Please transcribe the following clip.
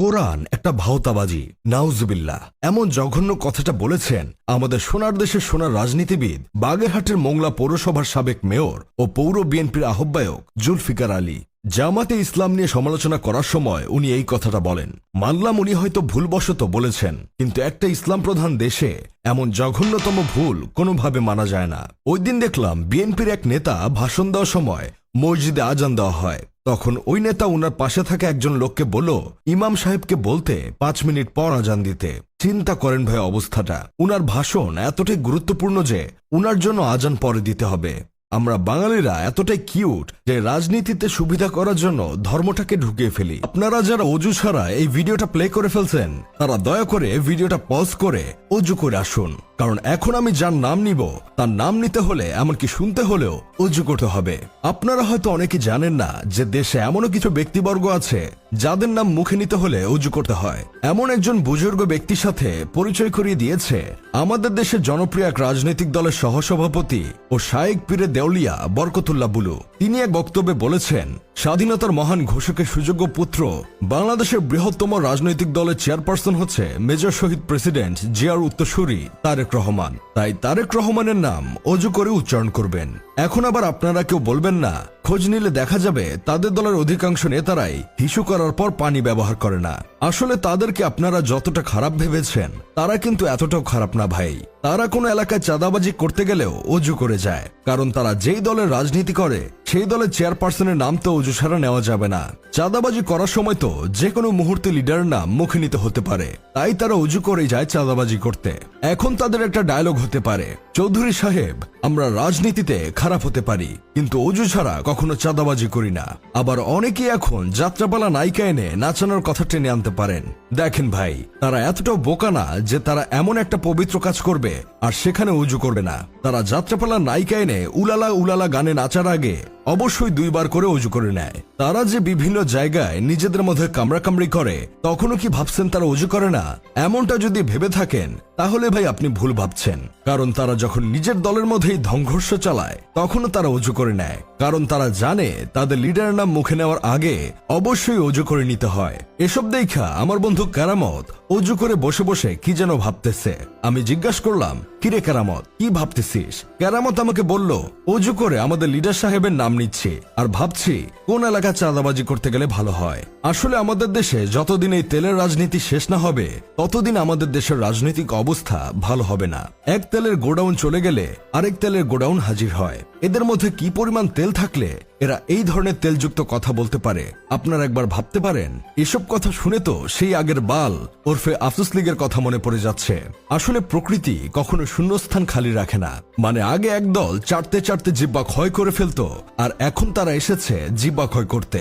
কোরআন একটা ভাওতাবাজি, নাউজুবিল্লাহ। এমন জঘন্য কথাটা বলেছেন আমাদের সোনার দেশের সোনার রাজনীতিবিদ, বাগেরহাটের মোংলা পৌরসভার সাবেক মেয়র ও পৌর বিএনপির আহ্বায়ক জুলফিকার আলী। জামাতে ইসলাম নিয়ে সমালোচনা করার সময় উনি এই কথাটা বলেন। মানলাম উনি হয়তো ভুলবশত বলেছেন, কিন্তু একটা ইসলাম প্রধান দেশে এমন জঘন্যতম ভুল কোনোভাবে মানা যায় না। ওই দিন দেখলাম বিএনপির এক নেতা ভাষণ দেওয়ার সময় মসজিদে আজান দেওয়া হয়। তখন ওই নেতা উনার পাশে থাকা একজন লোককে বলল, ইমাম সাহেবকে বলতে পাঁচ মিনিট পর আজান দিতে। চিন্তা করেন ভাই অবস্থাটা। উনার ভাষণ এতটাই গুরুত্বপূর্ণ যে উনার জন্য আজান পরে দিতে হবে। আমরা বাঙালিরা এতটাই কিউট যে রাজনীতিতে সুবিধা করার জন্য ধর্মটাকে ঢুকিয়ে ফেলি। আপনারা যারা অজু ছাড়া এই ভিডিওটা প্লে করে ফেলছেন, তারা দয়া করে ভিডিওটা পজ করে, অজু করে আসুন। কারণ এখন আমি যার নাম নিব, তার নাম নিতে হলে, এমনকি শুনতে হলেও অজু করতে হবে। আপনারা হয়তো অনেকে জানেন না যে দেশে এমনও কিছু ব্যক্তিবর্গ আছে, যাদের নাম মুখে নিতে হলে অজু করতে হয়। এমন একজন বুজুর্গ ব্যক্তির সাথে পরিচয় করিয়ে দিয়েছে, আমাদের দেশের জনপ্রিয় এক রাজনৈতিক দলের সহসভাপতি ও শায়েক পীরে দেউলিয়া বরকতুল্লাহ বুলু। তিনি এক বক্তব্যে বলেছেন, স্বাধীনতার মহান ঘোষকের সুযোগ্য পুত্র বাংলাদেশের বৃহত্তম রাজনৈতিক দলের চেয়ারপারসন হচ্ছে মেজর শহীদ প্রেসিডেন্ট জিয়ার উত্তরসূরি তারেক রহমান। তাই তারেক রহমানের নাম অজু করে উচ্চারণ করবেন। এখন আবার আপনারা কেউ বলবেন না, খোঁজ নিলে দেখা যাবে তাদের দলের অধিকাংশ নেতারাই হিসু করার পর পানি ব্যবহার করে না। আসলে তাদেরকে আপনারা যতটা খারাপ ভেবেছেন, তারা কিন্তু এতটাও খারাপ না ভাই। তারা কোনো এলাকায় চাঁদাবাজি করতে গেলেও অজু করে যায়, কারণ তারা যেই দলের রাজনীতি করে সেই দলের চেয়ারপারসনের নাম তো অজু নেওয়া যাবে না। চাঁদাবাজি করার সময় তো যে কোনো মুহূর্তে লিডারের নাম মুখে নিতে হতে পারে। তাই তারা অজু করে যায় চাঁদাবাজি করতে। এখন তাদের একটা ডায়লগ হতে পারে। চৌধুরী সাহেব, আমরা রাজনীতিতে খারাপ হতে পারি, কিন্তু অজু ছাড়া কখনো চাঁদাবাজি করি না। আবার অনেকেই এখন যাত্রাপালা নায়িকা এনে নাচানোর কথা টেনে আনতে পারেন। দেখেন ভাই, তারা এতটাও বোকা না যে তারা এমন একটা পবিত্র কাজ করবে, আর সেখানে উজু করবে না। তারা যাত্রাপালা নায়িকা এনে উলালা উলালা গানে নাচার আগে অবশ্যই দুইবার করে উজু করে নেয়। তারা যে বিভিন্ন জায়গায় নিজেদের মধ্যে কামড়াকামড়ি করে, তখনও কি ভাবছেন তারা উজু করে না? এমনটা যদি ভেবে থাকেন, তাহলে ভাই আপনি ভুল ভাবছেন। কারণ তারা যখন নিজের দলের মধ্যেই সংঘর্ষ চালায়, তখনও তারা উজু করে নেয়। কারণ তারা জানে তাদের লিডারের নাম মুখে নেওয়ার আগে অবশ্যই অজু করে নিতে হয়। এসব দেখা আমার বন্ধু কারামত অজু করে বসে বসে কি যেন ভাবতেছে। আমি জিজ্ঞাসা করলাম কিরে কেরামত, কি ভাবতেছিস? কেরামত আমাকে বলল, অজু করে আমাদের লিডার সাহেবের নাম নিচ্ছে। আর ভাবছি, কোন এলাকা চাঁদাবাজি করতে গেলে ভালো হয়। আসলে আমাদের দেশে যতদিন এই তেলের রাজনীতি শেষ না হবে, ততদিন আমাদের দেশের রাজনৈতিক অবস্থা ভালো হবে না। এক তেলের গোডাউন চলে গেলে আরেক তেলের গোডাউন হাজির হয়। এদের মধ্যে কি পরিমাণ তেল থাকলে এরা এই ধরনের তেলযুক্ত কথা বলতে পারে। আপনারা একবার ভাবতে পারেন, এসব কথা শুনে তো সেই আগের বাল ওরফে আফসুস লীগের কথা মনে পড়ে যাচ্ছে। আসলে প্রকৃতি কখনো শূন্যস্থান খালি রাখে না। মানে আগে একদল চাটতে চাটতে জিব্বা ক্ষয় করে ফেলতো, আর এখন তারা এসেছে জিব্বা ক্ষয় করতে।